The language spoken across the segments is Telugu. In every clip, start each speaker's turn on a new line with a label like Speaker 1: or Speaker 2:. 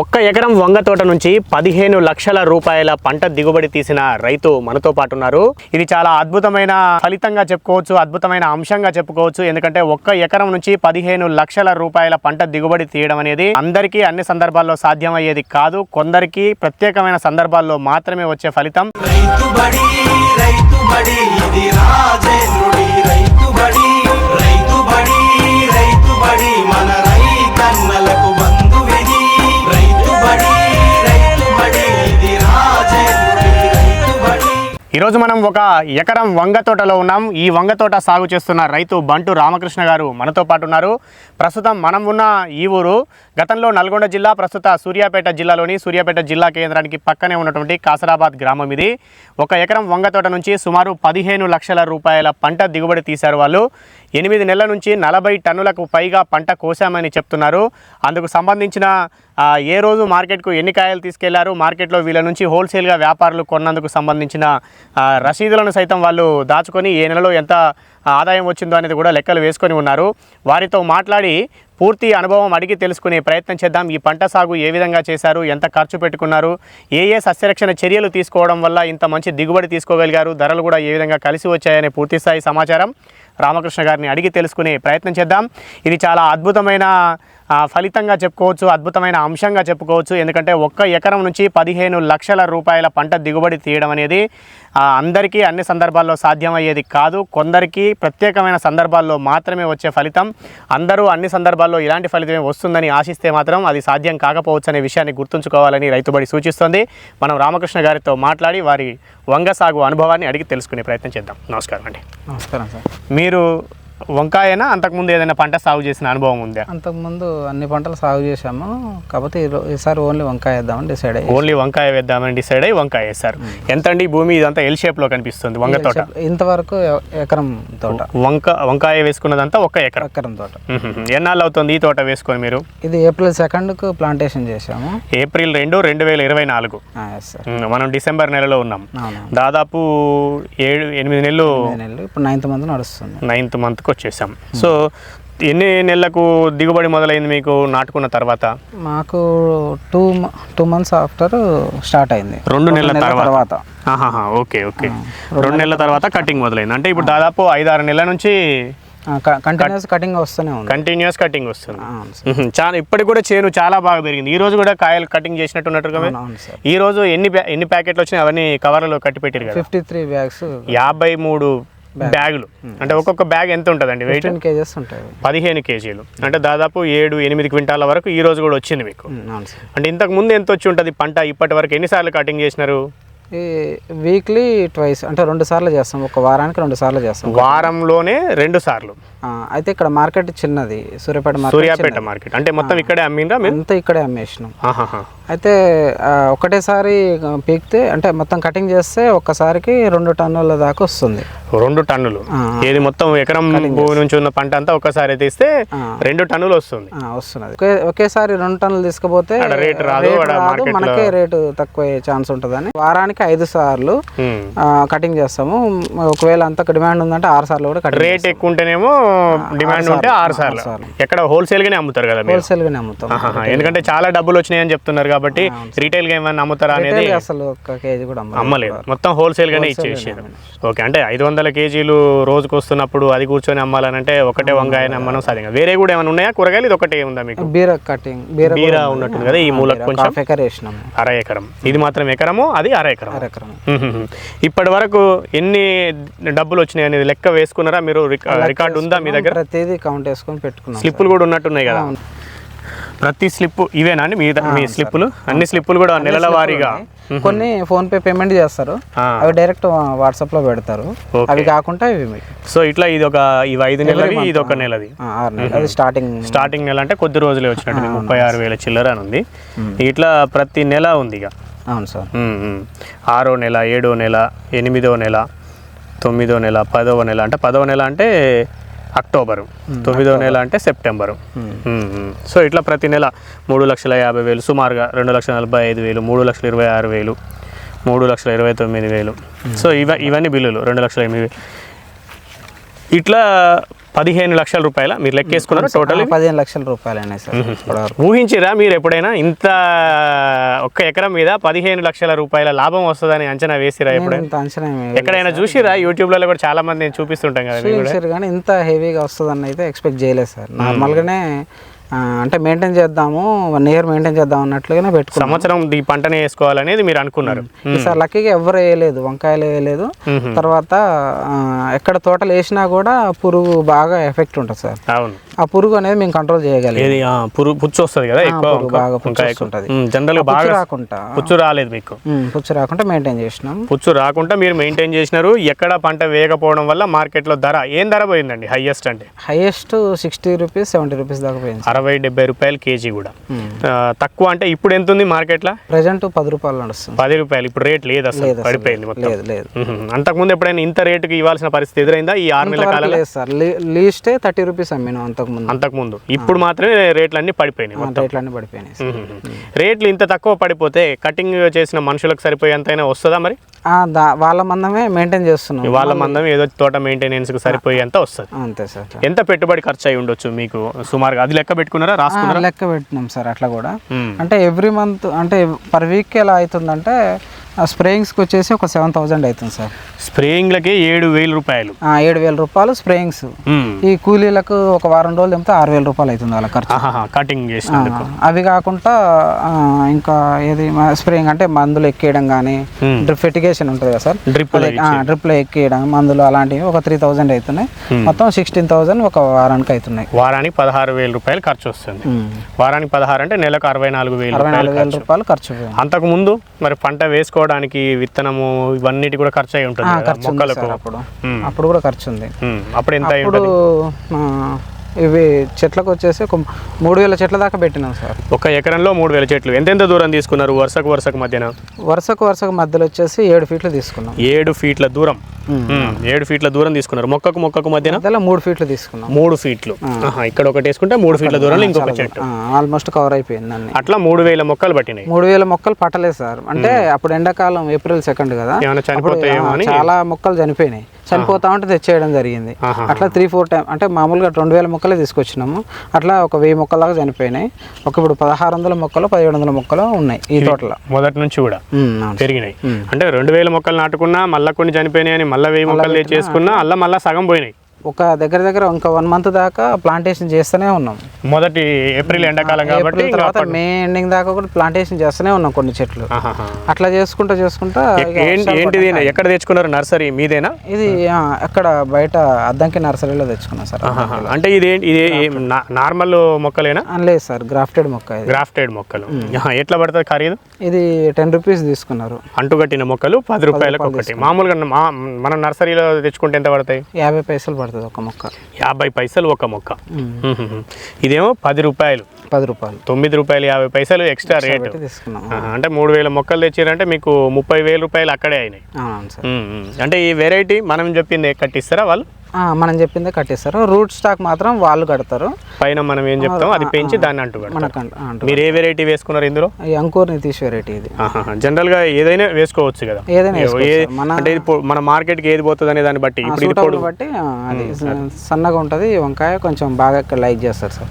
Speaker 1: ఒక్క ఎకరం వంగ తోట నుంచి పదిహేను లక్షల రూపాయల పంట దిగుబడి తీసిన రైతు మనతో పాటు ఉన్నారు. ఇది చాలా అద్భుతమైన ఫలితంగా చెప్పుకోవచ్చు అద్భుతమైన అంశంగా చెప్పుకోవచ్చు. ఎందుకంటే ఒక్క ఎకరం నుంచి పదిహేను లక్షల రూపాయల పంట దిగుబడి తీయడం అనేది అందరికీ అన్ని సందర్భాల్లో సాధ్యమయ్యేది కాదు. కొందరికి ప్రత్యేకమైన సందర్భాల్లో మాత్రమే వచ్చే ఫలితం.
Speaker 2: రైతు
Speaker 1: ఈరోజు మనం ఒక ఎకరం వంగ తోటలో ఉన్నాం. ఈ వంగ తోట సాగు చేస్తున్న రైతు బంటు రామకృష్ణ గారు మనతో పాటు ఉన్నారు. ప్రస్తుతం మనం ఉన్న ఈ ఊరు గతంలో నల్గొండ జిల్లా ప్రస్తుత సూర్యాపేట జిల్లాలోని సూర్యాపేట జిల్లా కేంద్రానికి పక్కనే ఉన్నటువంటి కాసరాబాద్ గ్రామం ఇది. ఒక ఎకరం వంగ తోట నుంచి సుమారు పదిహేను లక్షల రూపాయల పంట దిగుబడి తీశారు వాళ్ళు. ఎనిమిది నెలల నుంచి నలభై టన్నులకు పైగా పంట కోసామని చెప్తున్నారు. అందుకు సంబంధించిన ఏ రోజు మార్కెట్కు ఎన్ని కాయలు తీసుకెళ్ళారు మార్కెట్లో వీళ్ళ నుంచి హోల్సేల్గా వ్యాపారులు కొన్నందుకు సంబంధించిన రసీదులను సైతం వాళ్ళు దాచుకొని ఏ నెలలో ఎంత ఆదాయం వచ్చిందో అనేది కూడా లెక్కలు వేసుకొని ఉన్నారు. వారితో మాట్లాడి పూర్తి అనుభవం అడిగి తెలుసుకునే ప్రయత్నం చేద్దాం. ఈ పంట సాగు ఏ విధంగా చేశారు? ఎంత ఖర్చు పెట్టుకున్నారు? ఏ ఏ సస్యరక్షణ చర్యలు తీసుకోవడం వల్ల ఇంత మంచి దిగుబడి తీసుకోగలిగారు? ధరలు కూడా ఏ విధంగా కలిసి వచ్చాయనే పూర్తి స్థాయి సమాచారం రామకృష్ణ గారిని అడిగి తెలుసుకునే ప్రయత్నం చేద్దాం. ఇది చాలా అద్భుతమైన ఫలితంగా చెప్పుకోవచ్చు అద్భుతమైన అంశంగా చెప్పుకోవచ్చు. ఎందుకంటే ఒక్క ఎకరం నుంచి పదిహేను లక్షల రూపాయల పంట దిగుబడి తీయడం అనేది అందరికీ అన్ని సందర్భాల్లో సాధ్యమయ్యేది కాదు. కొందరికి ప్రత్యేకమైన సందర్భాల్లో మాత్రమే వచ్చే ఫలితం. అందరూ అన్ని సందర్భాల్లో ఇలాంటి ఫలితమే వస్తుందని ఆశిస్తే మాత్రం అది సాధ్యం కాకపోవచ్చు అనే విషయాన్ని గుర్తుంచుకోవాలని రైతుబడి సూచిస్తోంది. మనం రామకృష్ణ గారితో మాట్లాడి వారి వంగ సాగు అనుభవాన్ని అడిగి తెలుసుకునే ప్రయత్నం చేద్దాం. నమస్కారం అండి.
Speaker 3: నమస్కారం సార్.
Speaker 1: మీరు వంకాయనా? అంతకుముందు ఏదైనా పంట సాగు చేసిన అనుభవం ఉందా?
Speaker 3: అంతకుముందు అన్ని పంటలు సాగు చేశాము. కాకపోతే ఈసారి ఓన్లీ వంకాయ వేద్దామని డిసైడ్ అయ్యి.
Speaker 1: ఓన్లీ వంకాయ వేద్దామని డిసైడ్ అయ్యి వంకాయ వేస్తారు ఎంత అండి భూమి? ఇదంతా ఎల్ షేప్లో కనిపిస్తుంది వంగ తోట.
Speaker 3: ఇంతవరకు ఎకరం తోట.
Speaker 1: వంక వంకాయ వేసుకున్నదంతా ఒక ఎకరం.
Speaker 3: ఎకరం తోట.
Speaker 1: ఎన్నాళ్ళు అవుతుంది ఈ తోట వేసుకొని మీరు?
Speaker 3: ఇది ఏప్రిల్ సెకండ్కు ప్లాంటేషన్ చేశాము.
Speaker 1: ఏప్రిల్ రెండు రెండు వేల ఇరవై నాలుగు. మనం డిసెంబర్ నెలలో ఉన్నాం. దాదాపు ఏడు ఎనిమిది నెలలు
Speaker 3: ఎనిమిది నెలలు. ఇప్పుడు నైన్త్ మంత్ నడుస్తుంది.
Speaker 1: నైన్త్ మంత్కి వచ్చేసాం సో ఎన్ని నెలలకు దిగుబడి మొదలైంది మీకు నాటుకున్న తర్వాత?
Speaker 3: మాకు two two months after start అయింది.
Speaker 1: రెండు నెలల తర్వాత. Okay okay. రెండు నెలల తర్వాత కటింగ్ మొదలైంది. అంటే ఇప్పుడు దాదాపు ఐదారు నెలల నుంచి
Speaker 3: కంటిన్యూస్ కటింగ్ వస్తూనే ఉంది.
Speaker 1: కంటిన్యూస్ కటింగ్ వస్తుంది. చాలా ఇప్పటికి కూడా చేను చాలా బాగా పెరిగింది. ఈ రోజు కూడా కాయలు కటింగ్ చేసినట్టున్నట్టుగా
Speaker 3: అవును సార్.
Speaker 1: ఈ రోజు ఎన్ని ఎన్ని ప్యాకెట్లు వచ్చినాయి అవన్నీ కవర్లలో కట్టి పెట్టారు
Speaker 3: ఫిఫ్టీ త్రీ బ్యాగ్స్
Speaker 1: యాభై మూడు బ్యాగులు. అంటే ఒక్కొక్క బ్యాగ్ ఎంత ఉంటుందండి వెయిట్
Speaker 3: కేజెస్ ఉంటాయి.
Speaker 1: పదిహేను కేజీలు. అంటే దాదాపు ఏడు ఎనిమిది క్వింటాల వరకు ఈ రోజు కూడా వచ్చింది మీకు.
Speaker 3: సార్.
Speaker 1: అంటే ఇంతకు ముందు ఎంత వచ్చి ఉంటుంది పంట? ఇప్పటి వరకు ఎన్నిసార్లు కటింగ్ చేసినారు?
Speaker 3: ఈ వీక్లీ ట్వైస్ అంటే రెండు సార్లు చేస్తాం. ఒక వారానికి రెండు సార్లు చేస్తాం.
Speaker 1: వారంలోనే రెండు సార్లు.
Speaker 3: అయితే ఇక్కడ మార్కెట్ చిన్నది. Suryapet market
Speaker 1: Suryapet market. అంటే మొత్తం ఇక్కడే మీరు?
Speaker 3: అంతా ఇక్కడే అమ్మేసినాం. అయితే ఒకటేసారి పీకితే అంటే మొత్తం కటింగ్ చేస్తే ఒక్కసారికి రెండు టన్నుల దాకా వస్తుంది.
Speaker 1: రెండు టన్నులు. ఏది మొత్తం ఎకరం భూమి నుంచి ఉన్న పంట అంతా ఒక్కసారి తీస్తే. రెండు టన్నులు వస్తుంది.
Speaker 3: వస్తున్నది. ఒకే ఒకేసారి రెండు టన్నులు తీసుకుపోతే
Speaker 1: రేటు రాదు,
Speaker 3: మనకే రేటు తక్కువ ఛాన్స్ ఉంటుందని. వారానికి ఐదు సార్లు కటింగ్ చేస్తాము. ఒకవేళ అంత డిమాండ్ ఉందంటే ఆరు సార్లు కూడా కటింగ్
Speaker 1: రేట్ ఎక్కువ ఉంటేనేమో డిమాండ్ ఉంటే ఆరు సార్లు ఎక్కడ హోల్సేల్ గానే అమ్ముతారు కదా
Speaker 3: హోల్సేల్ గానే అమ్ముతాం.
Speaker 1: ఎందుకంటే చాలా డబ్బులు వచ్చినాయని చెప్తున్నారు కాబట్టి రీటైల్గా ఏమైనా అమ్ముతారా అనేది
Speaker 3: అసలు ఒక కేజీ కూడా అమ్మలేదు.
Speaker 1: మొత్తం హోల్సేల్ గానే ఇచ్చేసారు ఓకే అంటే ఐదు వందల కేజీలు రోజుకు వస్తున్నప్పుడు అది కూర్చొని అమ్మాలనంటే ఒకటే వంకాయని అమ్మడం సాధ్యం కాదు. వేరే కూడా ఏమైనా ఉన్నాయా? కూరగాయలు? ఇది ఒకటే ఉందా మీకు?
Speaker 3: బీర కటింగ్ బీర
Speaker 1: ఉన్నట్టుంది కదా ఈ మూలకు కొంచెం.
Speaker 3: ఎకర్
Speaker 1: అర ఎకరం. ఇది మాత్రం ఎకరము అది అర ఎకరం.
Speaker 3: ఎకరం
Speaker 1: ఇప్పటి వరకు ఎన్ని డబ్బులు వచ్చినాయి అనేది లెక్క వేసుకున్నారా? మీరు రిక- రికార్డు ఉందా మీ దగ్గర?
Speaker 3: ప్రతిదీ కౌంట్ వేసుకొని పెట్టుకున్నాం
Speaker 1: స్లిప్పులు కూడా ఉన్నట్టున్నాయి కదా? ప్రతి స్లిప్ ఇవేనా అండి? మీ మీ స్లిప్పులు? అన్ని స్లిప్పులు కూడా నెలల వారీగా?
Speaker 3: కొన్ని ఫోన్ పే పేమెంట్ చేస్తారు. అవి డైరెక్ట్ వాట్సాప్లో పెడతారు. అవి కాకుండా ఇవి.
Speaker 1: సో ఇట్లా ఇది ఒక ఇవి ఐదు నెలలవి ఇది ఒక నెలది.
Speaker 3: అది స్టార్టింగ్
Speaker 1: స్టార్టింగ్ నెల అంటే కొద్ది రోజులే వచ్చినట్టు. ముప్పై ఆరు వేల చిల్లర అని ఉంది. ఇట్లా ప్రతి నెల ఉంది ఇక.
Speaker 3: అవును సార్.
Speaker 1: ఆరో నెల ఏడో నెల ఎనిమిదో నెల తొమ్మిదో నెల పదవ నెల అంటే పదవ నెల అంటే అక్టోబరు తొమ్మిదో నెల అంటే సెప్టెంబరు. సో ఇట్లా ప్రతి నెల మూడు లక్షల యాభై వేలు సుమారుగా రెండు లక్షల నలభై ఐదు వేలు మూడు లక్షల ఇరవై ఆరు వేలు మూడు లక్షల ఇరవై తొమ్మిది వేలు. సో ఇవ ఇవన్నీ బిల్లులు రెండు లక్షల ఎనిమిది ఇట్లా పదిహేను లక్షల రూపాయల మీరు లెక్కేసుకున్నారు టోటల్?
Speaker 3: పదిహేను లక్షల రూపాయలు అయినాయి సార్
Speaker 1: ఊహించిరా మీరు ఎప్పుడైనా ఇంత ఒక్క ఎకరం మీద పదిహేను లక్షల రూపాయల లాభం వస్తుందని అంచనా వేసిరా ఎప్పుడైనా?
Speaker 3: అంచనా.
Speaker 1: ఎక్కడైనా చూసిరా? యూట్యూబ్లలో కూడా చాలా మంది నేను చూపిస్తుంటాం కదా
Speaker 3: కానీ ఇంత హెవీగా వస్తుందని అయితే ఎక్స్పెక్ట్ చేయలేదు సార్. నార్మల్గానే అంటే మెయింటైన్ చేద్దాము వన్ ఇయర్ మెయింటైన్ చేద్దాం అన్నట్లుగానే పెట్టుకున్నాం.
Speaker 1: సంవత్సరం ఈ పంటనే వేసుకోవాలనేది మీరు అనుకున్నారు.
Speaker 3: ఈసారి లక్కీగా ఎవరు వేయలేదు వంకాయలు వేయలేదు.
Speaker 1: మ్మ్.
Speaker 3: తర్వాత ఎక్కడ తోటలు వేసినా కూడా పురుగు బాగా ఎఫెక్ట్ ఉంటుంది సార్.
Speaker 1: అవును.
Speaker 3: ఆ పురుగు అనేది మేము కంట్రోల్ చేయగలిగాం.
Speaker 1: ఏది? ఆ, పురు పుచ్చు వస్తుంది కదా ఎక్కువ
Speaker 3: పురుగు బాగా పుచ్చు
Speaker 1: జనరల్గా
Speaker 3: పుచ్చు
Speaker 1: బాగా
Speaker 3: రాకుండా.
Speaker 1: పుచ్చు రాలేదు మీకు?
Speaker 3: పుచ్చు రాకుండా మెయింటైన్ చేసినాం.
Speaker 1: పుచ్చు రాకుండా మీరు మెయింటైన్ చేసినారు. ఎక్కడ పంట వేయకపోవడం వల్ల మార్కెట్లో ధర ఏం ధర పోయిందండి? హైయెస్ట్ అంటే?
Speaker 3: Highest sixty rupees seventy rupees దాకా పోయింది
Speaker 1: అరవై డెబ్బై రూపాయలు కేజీ కూడా. తక్కువ అంటే ఇప్పుడు ఎంత ఉంది మార్కెట్లో?
Speaker 3: ప్రజెంట్ పది రూపాయలు నడుస్తుంది.
Speaker 1: పది రూపాయలు. ఇప్పుడు రేట్ లేదు అసలు. పడిపోయింది మొత్తం.
Speaker 3: లేదు లేదు.
Speaker 1: అంతకుముందు ఎప్పుడైనా ఇంత రేటుకి ఇవ్వాల్సిన పరిస్థితి ఎదురైందా? ఈ ఆరు నెలల కాలంలో?
Speaker 3: లేదు సార్. లీ- లీస్టే థర్టీ రూపీస్ అమ్మినాం అంతకుముందు.
Speaker 1: అంతకుముందు. ఇప్పుడు మాత్రమే రేట్లు అన్ని పడిపోయినాయి
Speaker 3: రేట్లు అన్నీ పడిపోయినాయి.
Speaker 1: రేట్లు ఇంత తక్కువ పడిపోతే కటింగ్ చేసిన మనుషులకు సరిపోయేంతైనా వస్తుందా మరి?
Speaker 3: వాళ్ళ మందమే మెయింటైన్ చేస్తున్నాం.
Speaker 1: వాళ్ళ మందం ఏదో తోట మెయింటెనెన్స్కి సరిపోయేంత వస్తుంది.
Speaker 3: అంతే సార్.
Speaker 1: ఎంత పెట్టుబడి ఖర్చు అయి ఉండొచ్చు మీకు? సుమారుగా అది లెక్క పెట్టుకున్నారా? రాసుకున్నారా?
Speaker 3: లెక్క పెట్టినాం సార్ అట్లా కూడా. అంటే ఎవ్రీ మంత్ అంటే పర్ వీక్ ఎలా అవుతుందంటే స్ప్రేయింగ్స్కి వచ్చేసి ఒక సెవెన్ థౌజండ్ అవుతుంది సార్.
Speaker 1: స్ప్రేయింగ్లకి ఏడు వేల రూపాయలు.
Speaker 3: ఏడు వేల రూపాయలు స్ప్రేయింగ్స్. ఈ కూలీలకు ఒక వారం రోజులు తెంపితే ఆరు వేల రూపాయలు అవుతుంది వాళ్ళ ఖర్చు.
Speaker 1: కటింగ్
Speaker 3: అవి కాకుండా ఇంకా ఏది స్ప్రేయింగ్ అంటే మందులు ఎక్కేయడం కానీ. డ్రిప్ ఫెటిగేషన్ ఉంటుంది కదా సార్.
Speaker 1: డ్రిప్
Speaker 3: డ్రిప్లో ఎక్కేయడం మందులు అలాంటివి ఒక త్రీ థౌజండ్ అవుతున్నాయి. మొత్తం సిక్స్టీన్ థౌజండ్ ఒక వారానికి అవుతున్నాయి.
Speaker 1: వారానికి పదహారు వేల రూపాయలు ఖర్చు వస్తుంది. వారానికి పదహారు అంటే నెలకు అరవై నాలుగు వేలు రూపాయలు
Speaker 3: నాలుగు వేల రూపాయలు ఖర్చు.
Speaker 1: అంతకు ముందు మరి పంట వేసుకోవడానికి విత్తనము ఇవన్నిటి కూడా ఖర్చు అయి ఉంటుంది మొక్కలకు
Speaker 3: అప్పుడు. అప్పుడు కూడా ఖర్చు ఉంది.
Speaker 1: అప్పుడు ఎంత
Speaker 3: అప్పుడు ఇవి చెట్లకు వచ్చేసి ఒక మూడు వేల చెట్ల దాకా పెట్టినాం సార్.
Speaker 1: ఒక ఎకరంలో మూడు వేల చెట్లు. ఎంతెంత దూరం తీసుకున్నారు? వరుసకు వరుసకు మధ్యన?
Speaker 3: వరుసకు వరుసకు మధ్యలో వచ్చేసి ఏడు ఫీట్లు తీసుకున్నాం.
Speaker 1: ఏడు ఫీట్ల దూరం. ఏడు ఫీట్ల దూరం తీసుకున్నారు. మొక్కకు మొక్కకు మధ్యన?
Speaker 3: మూడు ఫీట్లు తీసుకున్నాం.
Speaker 1: మూడు ఫీట్లు. ఇక్కడ ఒకటి వేసుకుంటే మూడు ఫీట్ల దూరంలో ఇంకొక చెట్టు.
Speaker 3: ఆల్మోస్ట్ కవర్ అయిపోయింది అన్ని.
Speaker 1: అట్లా మూడు వేల మొక్కలు పట్టినాయి.
Speaker 3: మూడు వేల మొక్కలు పట్టలేదు సార్. అంటే అప్పుడు ఎండాకాలం ఏప్రిల్ సెకండ్ కదా. చాలా మొక్కలు చనిపోయినాయి. చనిపోతా ఉంటే తెచ్చేయడం జరిగింది. అట్లా త్రీ ఫోర్ టైం అంటే మామూలుగా రెండు వేల మొక్కలే తీసుకొచ్చినాము. అట్లా ఒక వెయ్యి మొక్కల దాకా చనిపోయినాయి. ఒక ఇప్పుడు పదహారు వందల మొక్కలు పదిహేడు వందల మొక్కలు ఉన్నాయి ఈ తోటలో.
Speaker 1: మొదటి నుంచి కూడా. పెరిగినాయి. అంటే రెండు వేల మొక్కలు నాటుకున్నా మళ్ళీ కొన్ని చనిపోయినాయి అని మళ్ళీ వెయ్యి మొక్కలు తెచ్చేసుకున్నా అలా మళ్ళీ సగం పోయినాయి.
Speaker 3: ఒక దగ్గర దగ్గర ఇంకా వన్ మంత్ దాకా ప్లాంటేషన్ చేస్తూనే ఉన్నాం.
Speaker 1: మొదటి ఏప్రిల్ ఎండాకాలం కాబట్టి
Speaker 3: తర్వాత మే ఎండింగ్ దాకా కూడా ప్లాంటేషన్ చేస్తూనే ఉన్నాం కొన్ని చెట్లు. అట్లా చేసుకుంటా చేసుకుంటా
Speaker 1: ఏంటిది? ఎక్కడ తెచ్చుకున్నారు? నర్సరీ మీదేనా?
Speaker 3: ఇది అక్కడ బయట అద్దంకి నర్సరీలో తెచ్చుకున్నాం సార్.
Speaker 1: అంటే ఇది ఏంటి ఇది నార్మల్ మొక్కలేనా?
Speaker 3: లేదు సార్ గ్రాఫ్టెడ్ మొక్క
Speaker 1: గ్రాఫ్టెడ్ మొక్కలు. ఎట్లా పడుతుంది ఖరీదు?
Speaker 3: ఇది టెన్ రూపీస్ తీసుకున్నారు.
Speaker 1: అంటుకట్టిన మొక్కలు పది రూపాయలకు ఒకటి. మామూలుగా మా మనం నర్సరీలో తెచ్చుకుంటే ఎంత పడతాయి?
Speaker 3: యాభై పైసలు పడుతుంది ఒక మొక్క.
Speaker 1: యాభై పైసలు ఒక మొక్క. ఇదేమో పది రూపాయలు.
Speaker 3: పది రూపాయలు.
Speaker 1: తొమ్మిది రూపాయలు యాభై పైసలు ఎక్స్ట్రా రేటు. అంటే మూడు వేల మొక్కలు తెచ్చారంటే మీకు ముప్పై వేల రూపాయలు అక్కడే అయినాయి. అంటే ఈ వెరైటీ మనం చెప్పింది కట్టిస్తారా వాళ్ళు?
Speaker 3: మనం చెప్పిందే కట్టేస్తారు. రూట్ స్టాక్ మాత్రం వాళ్ళు కడతారు.
Speaker 1: పైన మనం ఏం చెప్తాం అది పెంచి దాన్ని అంటూ మీరు ఏ వెరైటీ వేసుకున్నారు ఇందులో?
Speaker 3: అంకూర్ నితీష్ వెరైటీ ఇది.
Speaker 1: జనరల్గా ఏదైనా వేసుకోవచ్చు కదా.
Speaker 3: ఏదైనా. మన
Speaker 1: అంటే మార్కెట్కి ఏది పోతుంది అనే దాన్ని బట్టి. ఇప్పుడు
Speaker 3: బట్టి అది సన్నగా ఉంటుంది. వంకాయ కొంచెం బాగా లైక్ చేస్తారు సార్.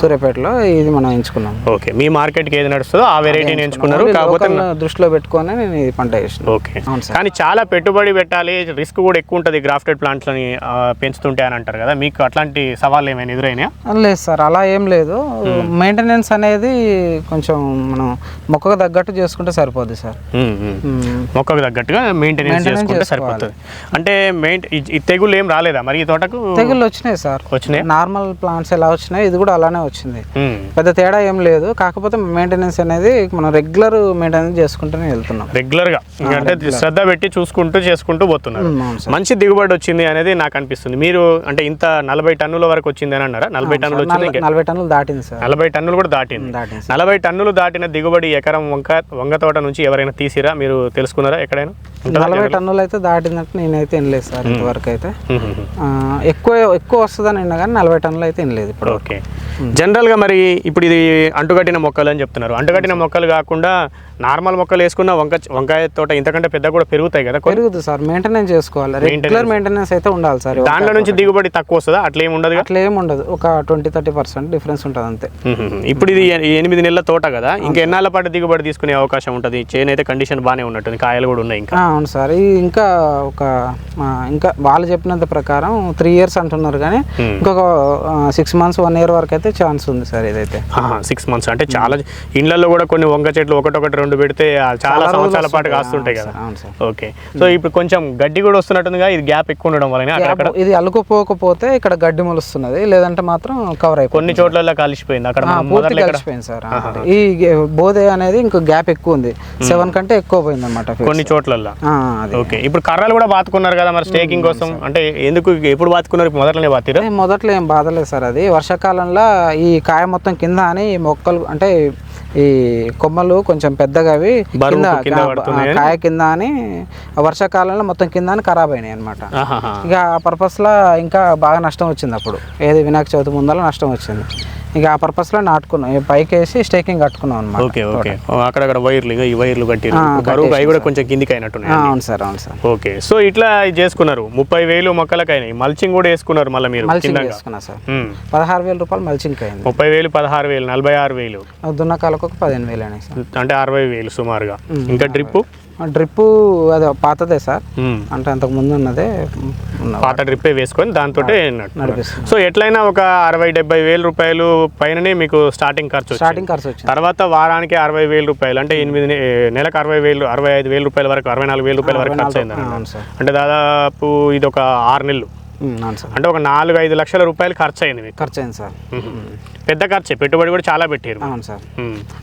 Speaker 3: సూర్యాపేటలో ఇది మనం ఎంచుకున్నాం
Speaker 1: ఓకే. మీ మార్కెట్కి ఏది నడుస్తుందో ఆ వెరైటీని ఎంచుకున్నారు. కాకపోతే
Speaker 3: దృష్టిలో పెట్టుకొని నేను ఇది పంట వేసిన
Speaker 1: ఓకే. కానీ చాలా పెట్టుబడి పెట్టాలి. రిస్క్ కూడా ఎక్కువ ఉంటుంది గ్రాఫ్టెడ్ ప్లాంట్లని పెంచుతుంటే అని అంటారు కదా మీకు అట్లాంటి సవాళ్ళు ఏమైనా ఎదురైనా
Speaker 3: లేదు సార్ అలా ఏం లేదు. మెయింటెనెన్స్ అనేది కొంచెం మనం మొక్కకు తగ్గట్టు చేసుకుంటే సరిపోద్ది సార్.
Speaker 1: మొక్కకు తగ్గట్టుగా మెయింటెనెన్స్ చేసుకుంటే. సరిపోతుంది. అంటే ఈ తెగులు ఏం రాలేదా మరి ఈ తోటకు?
Speaker 3: తెగుళ్ళు వచ్చినాయి సార్.
Speaker 1: వచ్చినాయి?
Speaker 3: నార్మల్ ప్లాంట్స్ ఎలా వచ్చినాయి ఇది కూడా అలానే వచ్చింది. పెద్ద తేడా ఏం లేదు కాకపోతే మెయింటెనెన్స్ అనేది మనం రెగ్యులర్ మెయింటెనెన్స్ చేసుకుంటూనే వెళ్తున్నాం.
Speaker 1: రెగ్యులర్గా. అంటే శ్రద్ధ పెట్టి చూసుకుంటూ చేసుకుంటూ పోతున్నారు.
Speaker 3: సార్.
Speaker 1: మంచి దిగుబడి వచ్చింది అనేది నాకు అనిపిస్తుంది. మీరు అంటే ఇంత నలభై టన్నుల వరకు వచ్చింది అని అన్నారా? నలభై టన్నులు వచ్చింది
Speaker 3: నలభై టన్నులు దాటింది సార్.
Speaker 1: నలభై టన్నులు కూడా దాటింది. నలభై టన్నులు దాటిన దిగుబడి ఎకరం వంక వంగ తోట నుంచి ఎవరైనా తీసిరా? మీరు తెలుసుకున్నారా ఎక్కడైనా?
Speaker 3: నలభై టన్నులు అయితే దాటిందంటే నేనైతే వినలేదు సార్ ఇంతవరకు అయితే. ఎక్కువ ఎక్కువ వస్తుందని విన్నా కానీ నలభై టన్నులు అయితే వినలేదు ఇప్పుడు
Speaker 1: ఓకే. జనరల్గా మరి ఇప్పుడు ఇది అంటుకట్టిన మొక్కలు అని చెప్తున్నారు. అంటుకట్టిన మొక్కలు కాకుండా నార్మల్ మొక్కలు వేసుకున్న వంక వంకాయ తోట ఇంతకంటే పెద్ద కూడా పెరుగుతాయి కదా.
Speaker 3: పెరుగుతుంది సార్ మెయింటెనెన్స్ చేసుకోవాలి. రెగ్యులర్ మెయింటెనెన్స్ అయితే ఉండాలి సార్
Speaker 1: దాంట్లో నుంచి దిగుబడి తక్కువ వస్తుందా? అట్లా ఏమి ఉండదు
Speaker 3: అట్లా ఏమి ఉండదు. ఒక ట్వంటీ థర్టీ పర్సెంట్ డిఫరెన్స్ ఉంటుంది అంతే.
Speaker 1: ఇప్పుడు ఇది ఎనిమిది నెలల తోట కదా ఇంకా ఎన్నాళ్ళ పాటు దిగుబడి తీసుకునే అవకాశం ఉంటుంది? చేను అయితే కండిషన్ బాగానే ఉన్నట్టుంది కాయలు కూడా ఉన్నాయి ఇంకా.
Speaker 3: అవును సార్. ఇంకా ఒక ఇంకా వాళ్ళు చెప్పినంత ప్రకారం త్రీ ఇయర్స్ అంటున్నారు కానీ ఇంకొక సిక్స్ మంత్స్ వన్ ఇయర్ వరకు అయితే ఛాన్స్ ఉంది సార్ ఇదైతే.
Speaker 1: సిక్స్ మంత్స్ అంటే చాలా ఇళ్ళలో కూడా కొన్ని వంగ చెట్లు ఒకటొకటి రెండు పెడితే చాలా సంవత్సరాల పాటు. కాస్తుంటాయి కదా. ఓకే. సో ఇప్పుడు కొంచెం గడ్డి కూడా వస్తున్నట్టుందిగా ఇది గ్యాప్ ఎక్కువ ఉండడం అక్కడక్కడ?
Speaker 3: ఇది అల్లుకుపోకపోతే ఇక్కడ గడ్డి మొలుస్తున్నది లేదంటే మాత్రం కవర్ అయిపోతుంది
Speaker 1: కొన్ని చోట్ల కలిసిపోయింది. అక్కడ
Speaker 3: కలిసిపోయింది సార్. ఈ బోధే అనేది ఇంకో గ్యాప్ ఎక్కువ ఉంది. సెవెన్ కంటే ఎక్కువ పోయింది అనమాట
Speaker 1: కొన్ని
Speaker 3: అది.
Speaker 1: ఓకే. ఇప్పుడు కర్రలు కూడా బాతుకున్నారు కదా మరి స్టేకింగ్ కోసం? అంటే ఎందుకు ఎప్పుడు బాతుకున్నారు? మొదట్లోనే బాతిరా?
Speaker 3: మొదట్లో ఏం బాధలేదు సార్ అది. వర్షాకాలంలో ఈ కాయ మొత్తం కింద అని మొక్కలు అంటే ఈ కొమ్మలు కొంచెం పెద్దగా అవి కింద కాయ కింద అని వర్షాకాలంలో మొత్తం కింద అని ఖరాబ్ అయినాయి అనమాట. ఇక ఆ పర్పస్లో ఇంకా బాగా నష్టం వచ్చింది అప్పుడు. ఏది వినాయక చవితి ముందర నష్టం వచ్చింది. ఇక ఆ పర్పస్లో నాటుకున్నాం. ఈ పైకి వేసి స్టేకింగ్ కట్టుకున్నాం అనమాట
Speaker 1: ఓకే ఓకే. అక్కడక్కడ వైర్లు ఇంకా ఈ వైర్లు కట్టి బరువు అవి కూడా కొంచెం కిందికి అయినట్టున్నాయి
Speaker 3: అవును సార్ అవును సార్.
Speaker 1: ఓకే. సో ఇట్లా చేసుకున్నారు. ముప్పై వేలు మొక్కలకైనాయి మల్చింగ్ కూడా వేసుకున్నారు మళ్ళీ మీరు
Speaker 3: మల్చింగ్. వేసుకున్నా సార్. పదహారు వేల రూపాయలు మల్చింగ్ అయింది.
Speaker 1: ముప్పై వేలు పదహారు వేలు నలభై ఆరు వేలు.
Speaker 3: దున్నకాలకు ఒక పదిహేను వేలు అయినాయి సార్.
Speaker 1: అంటే అరవై వేలు సుమారుగా. ఇంకా డ్రిప్
Speaker 3: డ్రిప్ అదే పాతదే సార్. అంటే అంతకు ముందు ఉన్నదే ఉన్న
Speaker 1: పాత డ్రిప్పే వేసుకొని దాంతో
Speaker 3: నడిపిస్తుంది.
Speaker 1: సో ఎట్లయినా ఒక అరవై డెబ్బై వేల రూపాయలు పైననే మీకు స్టార్టింగ్ ఖర్చు.
Speaker 3: స్టార్టింగ్ ఖర్చు వచ్చింది.
Speaker 1: తర్వాత వారానికి అరవై వేల రూపాయలు అంటే ఎనిమిది నెలకు అరవై వేలు అరవై ఐదు వేల రూపాయల వరకు అరవై నాలుగు వేల రూపాయల వరకు ఖర్చు అయింది అంటే దాదాపు ఇది ఒక ఆరు నెలలు. అంటే ఒక నాలుగు ఐదు లక్షల రూపాయలు ఖర్చు అయింది మీకు.
Speaker 3: ఖర్చు అయింది సార్.
Speaker 1: పెద్ద ఖర్చే పెట్టుబడి కూడా చాలా పెట్టారు
Speaker 3: అవును సార్.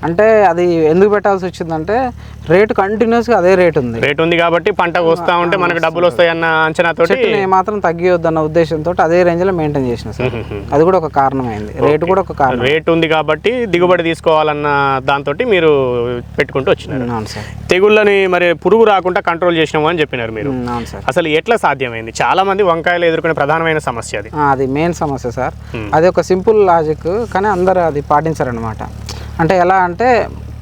Speaker 3: అంటే అది ఎందుకు పెట్టాల్సి వచ్చిందంటే రేటు కంటిన్యూస్గా అదే రేట్ ఉంది.
Speaker 1: రేట్ ఉంది కాబట్టి పంట వస్తా ఉంటే మనకు డబ్బులు వస్తాయి అన్న అంచనాతోటి
Speaker 3: చెట్టుని ఏమాత్రం తగ్గియొద్దన్న ఉద్దేశంతో అదే రేంజ్లో మెయింటైన్ చేసిన సార్. అది కూడా ఒక కారణమైంది. రేటు కూడా ఒక కారణం.
Speaker 1: రేట్ ఉంది కాబట్టి దిగుబడి తీసుకోవాలన్న దాంతో మీరు పెట్టుకుంటూ వచ్చినారు.
Speaker 3: అవును సార్.
Speaker 1: తెగుళ్ళని మరి పురుగు రాకుండా కంట్రోల్ చేసినాము అని చెప్పినారు మీరు.
Speaker 3: అవును సార్.
Speaker 1: అసలు ఎట్లా సాధ్యమైంది? చాలా మంది వంకాయలు ఎదుర్కొనే ప్రధానమైన సమస్య అది.
Speaker 3: అది మెయిన్ సమస్య సార్. అది ఒక సింపుల్ లాజిక్ కానీ అందరూ అది పాటించారనమాట అంటే ఎలా అంటే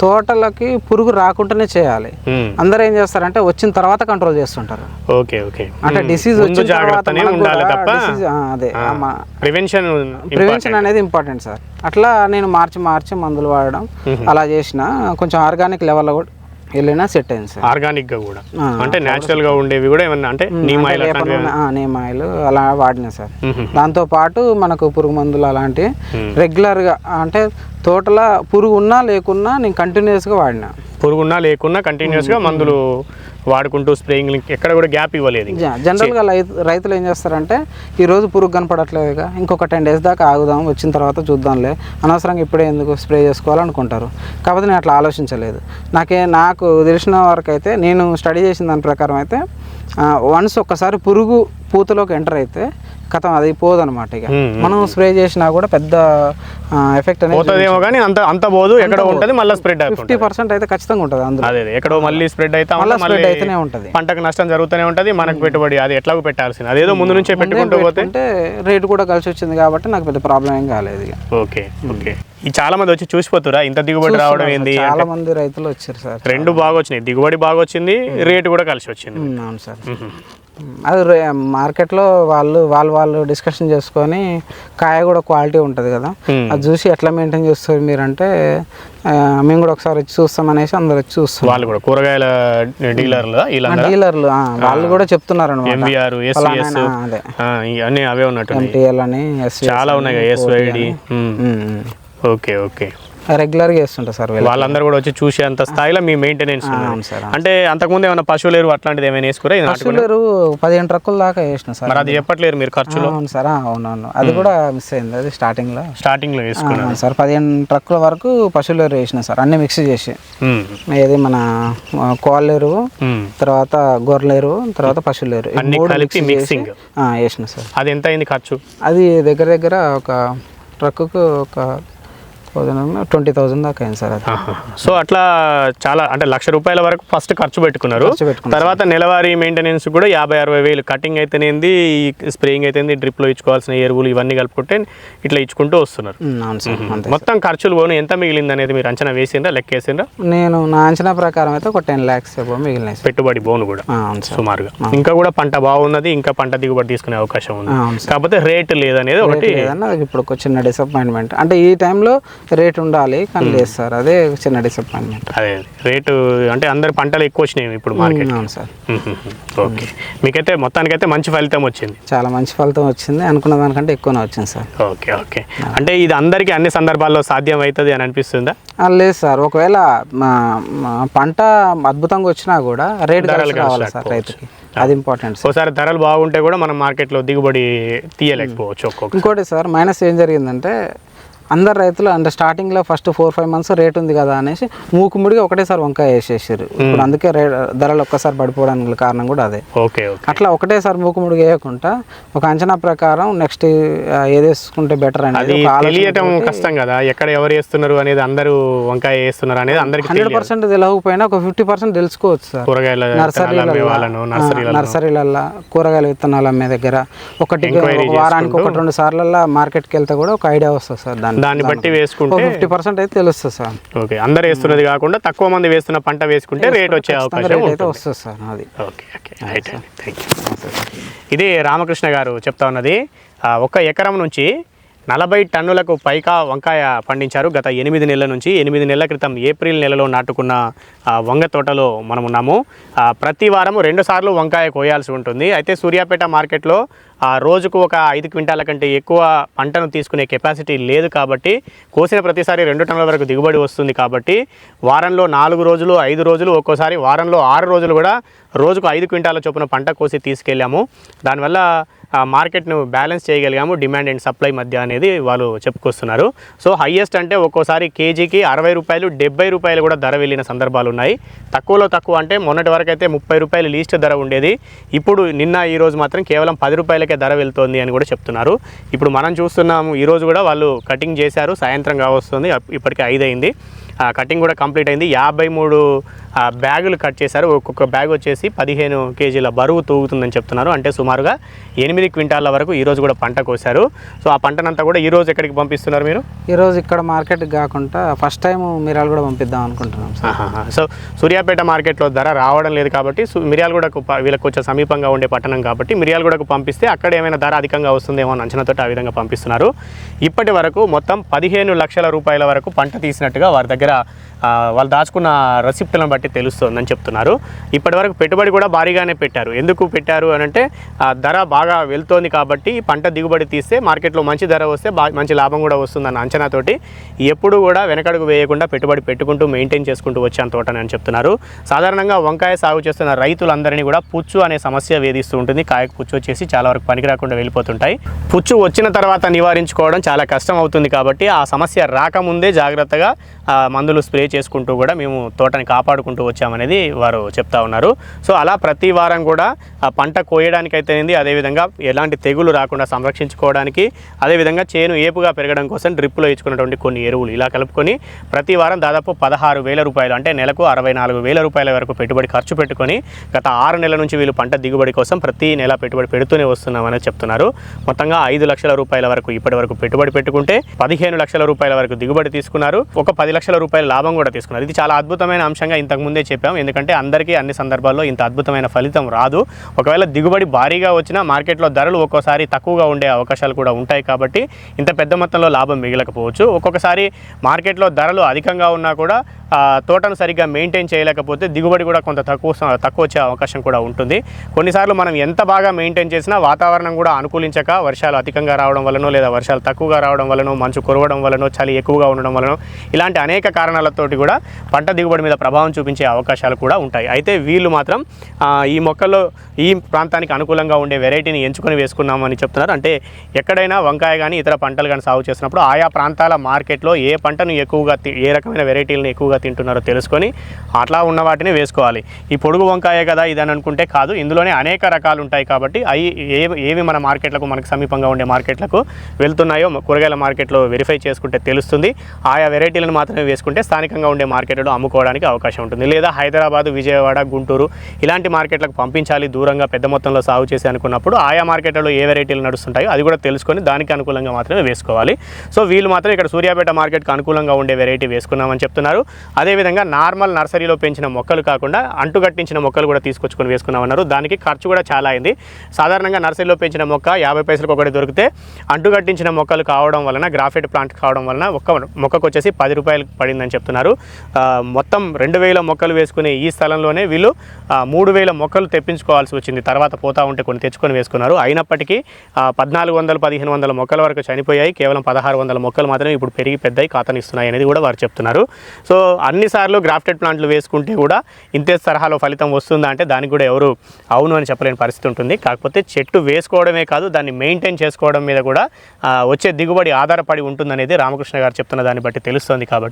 Speaker 3: తోటలకి పురుగు రాకుండానే చేయాలి. అందరూ ఏం చేస్తారంటే వచ్చిన తర్వాత కంట్రోల్ చేస్తుంటారు.
Speaker 1: Okay okay.
Speaker 3: అంటే డిసీజ్ వచ్చిన తర్వాత అదే
Speaker 1: ప్రివెన్షన్
Speaker 3: ప్రివెన్షన్ అనేది ఇంపార్టెంట్ సార్ అట్లా నేను మార్చి మార్చి మందులు వాడడం అలా చేసిన కొంచెం ఆర్గానిక్ లెవెల్లో కూడా వెళ్ళినా సెట్ అయింది సార్.
Speaker 1: ఆర్గానిక్గా కూడా అంటే న్యాచురల్గా ఉండేవి కూడా ఏమన్నా అంటే నీమ్ ఆయిల్
Speaker 3: నీమ్ ఆయిల్ అలా వాడినా సార్. దాంతో పాటు మనకు పురుగు మందులు అలాంటివి రెగ్యులర్గా అంటే తోటల పురుగు ఉన్నా లేకున్నా నేను కంటిన్యూస్గా వాడినా.
Speaker 1: పురుగున్నా లేకున్నా కంటిన్యూస్గా మందులు వాడుకుంటూ స్ప్రేయింగ్ ఎక్కడ కూడా గ్యాప్ ఇవ్వలేదు
Speaker 3: జనరల్గా రైతులు ఏం చేస్తారంటే ఈ రోజు పురుగు కనపడట్లేదుగా ఇంకొక టెన్ డేస్ దాకా ఆగుదాం వచ్చిన తర్వాత చూద్దాంలే అనవసరంగా ఇప్పుడే ఎందుకు స్ప్రే చేసుకోవాలనుకుంటారు. కాకపోతే నేను అట్లా ఆలోచించలేదు. నాకే నాకు తెలిసిన వరకు అయితే నేను స్టడీ చేసిన దాని ప్రకారం అయితే వన్స్ ఒక్కసారి పురుగు పూతలోకి ఎంటర్ అయితే కథం అది పోదనమాట ఇక. మనం స్ప్రే చేసినా కూడా పెద్ద ఎఫెక్ట్ అనేది
Speaker 1: కానీ అంత అంత పోదు ఎక్కడ ఉంటది మళ్ళీ స్ప్రెడ్
Speaker 3: ఫిఫ్టీ పర్సెంట్ అయితే ఖచ్చితంగా ఉంటుంది అందులో.
Speaker 1: అదే అదే ఎక్కడో మళ్ళీ స్ప్రెడ్ అయితే
Speaker 3: మళ్ళీ స్ప్రెడ్ అయితేనే ఉంటుంది.
Speaker 1: పంటకు నష్టం జరుగుతూనే ఉంటది మనకు పెట్టుబడి అది ఎట్లాగో పెట్టాల్సింది. అదేదో ముందు నుంచే పెట్టుకుంటూ పోతే
Speaker 3: అంటే రేటు కూడా కలిసి వచ్చింది కాబట్టి నాకు పెద్ద ప్రాబ్లం ఏం కాలేదు
Speaker 1: ఓకే ఓకే. ఈ చాలా మంది వచ్చి చూసిపోతురా? ఇంత దిగుబడి రావడం ఏంది?
Speaker 3: చాలా మంది రైతులు వచ్చారు సార్.
Speaker 1: రెండు బాగా వచ్చినాయి దిగుబడి బాగా వచ్చింది రేటు కూడా కలిసి వచ్చింది.
Speaker 3: అవును సార్. అది మార్కెట్లో వాళ్ళు వాళ్ళు వాళ్ళు డిస్కషన్ చేసుకొని కాయ కూడా క్వాలిటీ ఉంటుంది కదా. అది చూసి ఎట్లా మెయింటైన్ చేస్తారు మీరంటే ఆ, మేము కూడా ఒకసారి వచ్చి చూస్తాం అనేసి అందరు వచ్చి చూస్తాం
Speaker 1: వాళ్ళు కూడా కూరగాయల డీలర్లు
Speaker 3: డీలర్లు వాళ్ళు కూడా చెప్తున్నారు అదే.
Speaker 1: అన్నీ అవే ఉన్నట్టు
Speaker 3: ఎంటీఎల్ అని
Speaker 1: చాలా ఉన్నాయి ఓకే ఓకే.
Speaker 3: రెగ్యులర్గా చేస్తుంటా సార్ వీళ్ళు
Speaker 1: వాళ్ళందరూ కూడా వచ్చి చూసే అంత స్థాయిలో మీ మెయింటెనెన్స్
Speaker 3: సార్
Speaker 1: అంటే అంతకుముందు ఏమైనా పశువులు ఎరువు అట్లాంటిది ఏమైనా వేసుకురా
Speaker 3: పశువులేరు పదిహేను ట్రక్కుల దాకా వేసిన సార్
Speaker 1: అది చెప్పట్లేరు మీరు ఖర్చులో?
Speaker 3: అవును సార్ అవునవును. అది కూడా మిస్ అయింది అది స్టార్టింగ్లో.
Speaker 1: స్టార్టింగ్లో వేసుకున్నారు
Speaker 3: అవును సార్ పదిహేను ట్రక్కుల వరకు పశువుల ఎరువు వేసిన సార్ అన్ని మిక్స్ చేసి. ఏది మన కోళ్ళ ఎరువు. తర్వాత గొర్రెల ఎరువు తర్వాత పశువుల ఎరువు.
Speaker 1: కలిపి.
Speaker 3: ఆ, వేసిన సార్.
Speaker 1: అది ఎంత అయింది ఖర్చు?
Speaker 3: అది దగ్గర దగ్గర ఒక ట్రక్కుకు ఒక థౌజండ్ ట్వంటీ థౌజండ్ దాకా అయింది సార్ అది.
Speaker 1: సో అట్లా చాలా అంటే లక్ష రూపాయల వరకు ఫస్ట్ ఖర్చు పెట్టుకున్నారు. తర్వాత నెలవారీ మెయింటెనెన్స్ కూడా యాభై అరవై వేలు కటింగ్ అయితేనేంది స్ప్రేయింగ్ అయితేంది డ్రిప్లో ఇచ్చుకోవాల్సిన ఎరువులు ఇవన్నీ కలుపుకుంటే ఇట్లా ఇచ్చుకుంటూ వస్తున్నారు. మొత్తం ఖర్చులు పోను ఎంత మిగిలింది అనేది మీరు అంచనా వేసిండ్రా లెక్కేసిండ్రా
Speaker 3: నేను నా అంచనా ప్రకారం అయితే ఒక టెన్ ల్యాక్స్ మిగిలినాయి
Speaker 1: పెట్టుబడి బోను కూడా సుమారుగా. ఇంకా కూడా పంట బాగున్నది ఇంకా పంట దిగుబడి తీసుకునే అవకాశం ఉంది. కాకపోతే రేట్ లేదనేది ఒకటి
Speaker 3: ఇప్పుడు చిన్న డిసప్పాయింట్మెంట్ అంటే ఈ టైంలో రేట్ ఉండాలి కానీ లేదు సార్ అదే చిన్న డిసప్పాయింట్మెంట్
Speaker 1: అదే రేటు అంటే అందరి పంటలు ఎక్కువ వచ్చినాయి ఇప్పుడు మార్కెట్
Speaker 3: అవును సార్.
Speaker 1: ఓకే. మీకైతే మొత్తానికైతే మంచి ఫలితం వచ్చింది.
Speaker 3: చాలా మంచి ఫలితం వచ్చింది అనుకున్న దానికంటే ఎక్కువనే వచ్చింది సార్.
Speaker 1: Okay okay. అంటే ఇది అందరికీ అన్ని సందర్భాల్లో సాధ్యం అవుతుంది అని అనిపిస్తుందా?
Speaker 3: లేదు సార్. ఒకవేళ పంట అద్భుతంగా వచ్చినా కూడా రేట్
Speaker 1: ధరలు
Speaker 3: కలిసి రావాలి సార్ రైతుకి. అది ఇంపార్టెంట్ సార్.
Speaker 1: ఒకసారి ధరలు బాగుంటే కూడా మనం మార్కెట్లో దిగుబడి తీయలేకపోవచ్చు
Speaker 3: ఇంకోటి సార్ మైనస్ ఏం జరిగిందంటే అందరు రైతులు అంటే స్టార్టింగ్లో first four five months rate ఉంది కదా అనేసి మూకుముడిగా ఒకటేసారి వంకాయ వేసేసారు. ఇప్పుడు అందుకే రే ధరలు ఒక్కసారి పడిపోవడానికి కారణం కూడా అదే.
Speaker 1: ఓకే
Speaker 3: అట్లా ఒకటేసారి మూకుముడిగా వేయకుండా ఒక అంచనా ప్రకారం నెక్స్ట్ ఏది వేసుకుంటే బెటర్ అనేది
Speaker 1: తెలియటం కష్టం కదా. ఎక్కడ ఎవరు వేస్తున్నారు అనేది అందరూ వంకాయ వేస్తున్నారు అనేది అందరికి
Speaker 3: హండ్రెడ్ పర్సెంట్ తెలియకపోయినా ఒక ఫిఫ్టీ పర్సెంట్ తెలుసుకోవచ్చు సార్.
Speaker 1: కూరగాయల నర్సరీలలో
Speaker 3: నర్సరీలల్లో కూరగాయల విత్తనాలు అమ్మే దగ్గర ఒకటి వారానికి ఒకటి రెండు సార్లలో మార్కెట్కి వెళ్తే కూడా ఒక ఐడియా వస్తుంది సార్ దాని
Speaker 1: దాన్ని బట్టి వేసుకుంటే
Speaker 3: ఫిఫ్టీ పర్సెంట్ అయితే తెలుస్తుంది సార్.
Speaker 1: ఓకే అందరు వేస్తున్నది కాకుండా తక్కువ మంది వేస్తున్న పంట వేసుకుంటే రేట్ వచ్చే అవకాశం
Speaker 3: అయితే వస్తుంది సార్ అది
Speaker 1: okay okay right thank you ఇది రామకృష్ణ గారు చెప్తా ఉన్నది. ఒక ఎకరం నుంచి నలభై టన్నులకు పైగా వంకాయ పండించారు. గత ఎనిమిది నెలల నుంచి ఎనిమిది నెలల క్రితం ఏప్రిల్ నెలలో నాటుకున్న వంగ తోటలో మనం ఉన్నాము ప్రతి వారం రెండు సార్లు వంకాయ కోయాల్సి ఉంటుంది. అయితే సూర్యాపేట మార్కెట్లో ఆ, రోజుకు ఒక ఐదు క్వింటాల కంటే ఎక్కువ పంటను తీసుకునే కెపాసిటీ లేదు కాబట్టి కోసిన ప్రతిసారి రెండు టన్నుల వరకు దిగుబడి వస్తుంది కాబట్టి వారంలో నాలుగు రోజులు ఐదు రోజులు ఒక్కోసారి వారంలో ఆరు రోజులు కూడా రోజుకు ఐదు క్వింటాల చొప్పున పంట కోసి తీసుకెళ్ళాము. దానివల్ల మార్కెట్ను బ్యాలెన్స్ చేయగలిగాము డిమాండ్ అండ్ సప్లై మధ్య అనేది వాళ్ళు చెప్పుకొస్తున్నారు. సో హయ్యెస్ట్ అంటే ఒక్కోసారి కేజీకి అరవై రూపాయలు డెబ్బై రూపాయలు కూడా ధర వెళ్ళిన సందర్భాలు ఉన్నాయి. తక్కువలో తక్కువ అంటే మొన్నటి వరకు అయితే ముప్పై రూపాయలు లీస్ట్ ధర ఉండేది. ఇప్పుడు నిన్న ఈ రోజు మాత్రం కేవలం పది రూపాయలకి ధర వెళ్తోంది అని కూడా చెప్తున్నారు. ఇప్పుడు మనం చూస్తున్నాము ఈరోజు కూడా వాళ్ళు కటింగ్ చేశారు సాయంత్రం కావస్తుంది ఇప్పటికే ఐదు అయింది ఆ కటింగ్ కూడా కంప్లీట్ అయింది. యాభై మూడు ఆ, బ్యాగులు కట్ చేశారు. ఒక్కొక్క బ్యాగ్ వచ్చేసి పదిహేను కేజీల బరువు తూగుతుందని చెప్తున్నారు. అంటే సుమారుగా ఎనిమిది క్వింటాల వరకు ఈరోజు కూడా పంట కోశారు. సో ఆ పంటనంతా కూడా ఈ రోజు ఎక్కడికి పంపిస్తున్నారు మీరు?
Speaker 3: ఈరోజు ఇక్కడ మార్కెట్ కాకుండా ఫస్ట్ టైం మిరాలు కూడా పంపిద్దాం అనుకుంటున్నాం.
Speaker 1: సో సూర్యాపేట మార్కెట్లో ధర రావడం లేదు కాబట్టి సు- మిర్యాలగూడకు ప- వీళ్ళకి కొంచెం సమీపంగా ఉండే పట్టణం కాబట్టి మిర్యాలగూడకు పంపిస్తే అక్కడ ఏమైనా ధర అధికంగా వస్తుందేమో అని అంచనాతో ఆ విధంగా పంపిస్తున్నారు. ఇప్పటి వరకు మొత్తం పదిహేను లక్షల రూపాయల వరకు పంట తీసినట్టుగా వారి దగ్గర వాళ్ళు దాచుకున్న రెసిప్ట్లను బట్టి తెలుస్తోందని చెప్తున్నారు. ఇప్పటి వరకు పెట్టుబడి కూడా భారీగానే పెట్టారు. ఎందుకు పెట్టారు అని అంటే ఆ ధర బాగా వెళ్తోంది కాబట్టి పంట దిగుబడి తీస్తే మార్కెట్లో మంచి ధర వస్తే బా మంచి లాభం కూడా వస్తుందన్న అంచనాతోటి ఎప్పుడు కూడా వెనకడుగు వేయకుండా పెట్టుబడి పెట్టుకుంటూ మెయింటైన్ చేసుకుంటూ వచ్చాను తోటని అని చెప్తున్నారు. సాధారణంగా వంకాయ సాగు చేస్తున్న రైతులందరినీ కూడా పుచ్చు అనే సమస్య వేధిస్తూ ఉంటుంది. కాయకు పుచ్చు వచ్చేసి చాలా వరకు పనికి రాకుండా వెళ్ళిపోతుంటాయి. పుచ్చు వచ్చిన తర్వాత నివారించుకోవడం చాలా కష్టం అవుతుంది కాబట్టి ఆ సమస్య రాకముందే జాగ్రత్తగా మందులు స్ప్రే చేసుకుంటూ కూడా మేము తోటని కాపాడుకుంటూ వచ్చామనేది వారు చెప్తా ఉన్నారు. సో అలా ప్రతి వారం కూడా ఆ పంట కోయడానికి అయితేనేది అదేవిధంగా ఎలాంటి తెగులు రాకుండా సంరక్షించుకోవడానికి అదేవిధంగా చేను ఏపుగా పెరగడం కోసం డ్రిప్లో ఇచ్చుకున్నటువంటి కొన్ని ఎరువులు ఇలా కలుపుకొని ప్రతి వారం దాదాపు పదహారు వేల రూపాయలు అంటే నెలకు అరవై నాలుగు వేల రూపాయల వరకు పెట్టుబడి ఖర్చు పెట్టుకొని గత ఆరు నెలల నుంచి వీళ్ళు పంట దిగుబడి కోసం ప్రతి నెల పెట్టుబడి పెడుతూనే వస్తున్నామని చెప్తున్నారు. మొత్తంగా ఐదు లక్షల రూపాయల వరకు ఇప్పటి వరకు పెట్టుబడి పెట్టుకుంటే పదిహేను లక్షల రూపాయల వరకు దిగుబడి తీసుకున్నారు. ఒక పది లక్షల రూపాయల లాభం కూడా తీసుకున్నారు. ఇది చాలా అద్భుతమైన అంశంగా ఇంతకు ముందే చెప్పాం. ఎందుకంటే అందరికీ అన్ని సందర్భాల్లో ఇంత అద్భుతమైన ఫలితం రాదు. ఒకవేళ దిగుబడి భారీగా వచ్చినా మార్కెట్లో ధరలు ఒక్కోసారి తక్కువగా ఉండే అవకాశాలు కూడా ఉంటాయి కాబట్టి ఇంత పెద్ద మొత్తంలో లాభం మిగలకపోవచ్చు. ఒక్కొక్కసారి మార్కెట్లో ధరలు అధికంగా ఉన్నా కూడా తోటను సరిగ్గా మెయింటైన్ చేయలేకపోతే దిగుబడి కూడా కొంత తక్కువ తక్కువ వచ్చే అవకాశం కూడా ఉంటుంది. కొన్నిసార్లు మనం ఎంత బాగా మెయింటైన్ చేసినా వాతావరణం కూడా అనుకూలించక వర్షాలు అధికంగా రావడం వలనో లేదా వర్షాలు తక్కువగా రావడం వలనో మంచు కురవడం వలనో చలి ఎక్కువగా ఉండడం వలనో ఇలాంటి అనేక కారణాలతోటి కూడా పంట దిగుబడి మీద ప్రభావం చూపించే అవకాశాలు కూడా ఉంటాయి. అయితే వీళ్ళు మాత్రం ఈ మొక్కల్లో ఈ ప్రాంతానికి అనుకూలంగా ఉండే వెరైటీని ఎంచుకొని వేసుకున్నామని చెప్తున్నారు. అంటే ఎక్కడైనా వంకాయ కానీ ఇతర పంటలు కానీ సాగు చేసినప్పుడు ఆయా ప్రాంతాల మార్కెట్లో ఏ పంటను ఎక్కువగా ఏ రకమైన వెరైటీలను ఎక్కువగా తింటున్నారో తెలుసుకొని అట్లా ఉన్న వాటిని వేసుకోవాలి. ఈ పొడుగు వంకాయ కదా ఇదని అనుకుంటే కాదు. ఇందులోనే అనేక రకాలు ఉంటాయి కాబట్టి అవి ఏవి ఏవి మన మార్కెట్లకు మనకు సమీపంగా ఉండే మార్కెట్లకు వెళ్తున్నాయో కూరగాయల మార్కెట్లో వెరిఫై చేసుకుంటే తెలుస్తుంది. ఆయా వెరైటీలను మాత్రం మాత్రమే వేసుకుంటే స్థానికంగా ఉండే మార్కెట్లో అమ్ముకోవడానికి అవకాశం ఉంటుంది. లేదా హైదరాబాద్ విజయవాడ గుంటూరు ఇలాంటి మార్కెట్లకు పంపించాలి దూరంగా పెద్ద మొత్తంలో సాగు చేసి అనుకున్నప్పుడు ఆయా మార్కెట్లలో ఏ వెరైటీలు నడుస్తుంటాయో అది కూడా తెలుసుకొని దానికి అనుకూలంగా మాత్రమే వేసుకోవాలి. సో వీళ్ళు మాత్రం ఇక్కడ సూర్యాపేట మార్కెట్కి అనుకూలంగా ఉండే వెరైటీ వేసుకున్నామని చెప్తున్నారు. అదేవిధంగా నార్మల్ నర్సరీలో పెంచిన మొక్కలు కాకుండా అంటుగట్టించిన మొక్కలు కూడా తీసుకొచ్చుకొని వేసుకున్నామన్నారు. దానికి ఖర్చు కూడా చాలా అయింది. సాధారణంగా నర్సరీలో పెంచిన మొక్క యాభై పైసలకు ఒకటి దొరికితే అంటుగట్టించిన మొక్కలు కావడం వలన గ్రాఫైట్ ప్లాంట్ కావడం వలన ఒక్క మొక్కకు వచ్చేసి పది రూపాయలు పడిందని చెప్తున్నారు. మొత్తం రెండు వేల మొక్కలు వేసుకునే ఈ స్థలంలోనే వీళ్ళు మూడు వేల మొక్కలు తెప్పించుకోవాల్సి వచ్చింది. తర్వాత పోతా ఉంటే కొన్ని తెచ్చుకొని వేసుకున్నారు. అయినప్పటికీ పద్నాలుగు వందల పదిహేను వందల మొక్కల వరకు చనిపోయాయి. కేవలం పదహారు వందల మొక్కలు మాత్రమే ఇప్పుడు పెరిగి పెద్దయి కాతనిస్తున్నాయి అనేది కూడా వారు చెప్తున్నారు. సో అన్నిసార్లు గ్రాఫ్టెడ్ ప్లాంట్లు వేసుకుంటే కూడా ఇంతే తరహాలో ఫలితం వస్తుందా అంటే దానికి కూడా ఎవరు అవును అని చెప్పలేని పరిస్థితి ఉంటుంది. కాకపోతే చెట్టు వేసుకోవడమే కాదు దాన్ని మెయింటైన్ చేసుకోవడం మీద కూడా వచ్చే దిగుబడి ఆధారపడి ఉంటుందనేది రామకృష్ణ గారు చెప్తున్న దాన్ని బట్టి తెలుస్తుంది కాబట్టి.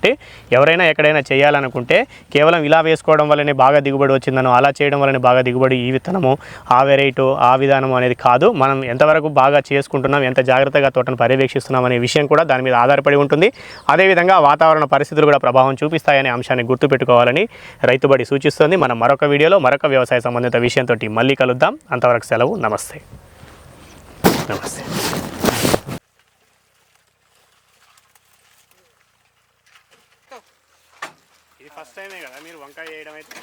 Speaker 1: ఎవరైనా ఎక్కడైనా చేయాలనుకుంటే కేవలం ఇలా వేసుకోవడం వల్లనే బాగా దిగుబడి వచ్చిందనో అలా చేయడం వల్లనే బాగా దిగుబడి ఈ విత్తనము ఆ వెరైటీ ఆ విధానము అనేది కాదు. మనం ఎంతవరకు బాగా చేసుకుంటున్నాం ఎంత జాగ్రత్తగా తోటను పర్యవేక్షిస్తున్నాం అనే విషయం కూడా దాని మీద ఆధారపడి ఉంటుంది. అదేవిధంగా వాతావరణ పరిస్థితులు కూడా ప్రభావం చూపిస్తాయనే అంశాన్ని గుర్తుపెట్టుకోవాలని రైతుబడి సూచిస్తుంది. మనం మరొక వీడియోలో మరొక వ్యవసాయ సంబంధిత విషయంతో మళ్ళీ కలుద్దాం. అంతవరకు సెలవు. నమస్తే. నమస్తే ఇది ఫస్ట్ టైమే కదా మీరు వంకాయ చేయడం అయితే?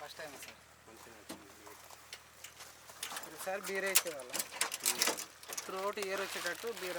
Speaker 3: First time sir. ఈసారి బీర వేసేవాళ్ళం. త్రూ అవుట్ ఇయర్ వచ్చేటట్టు బీర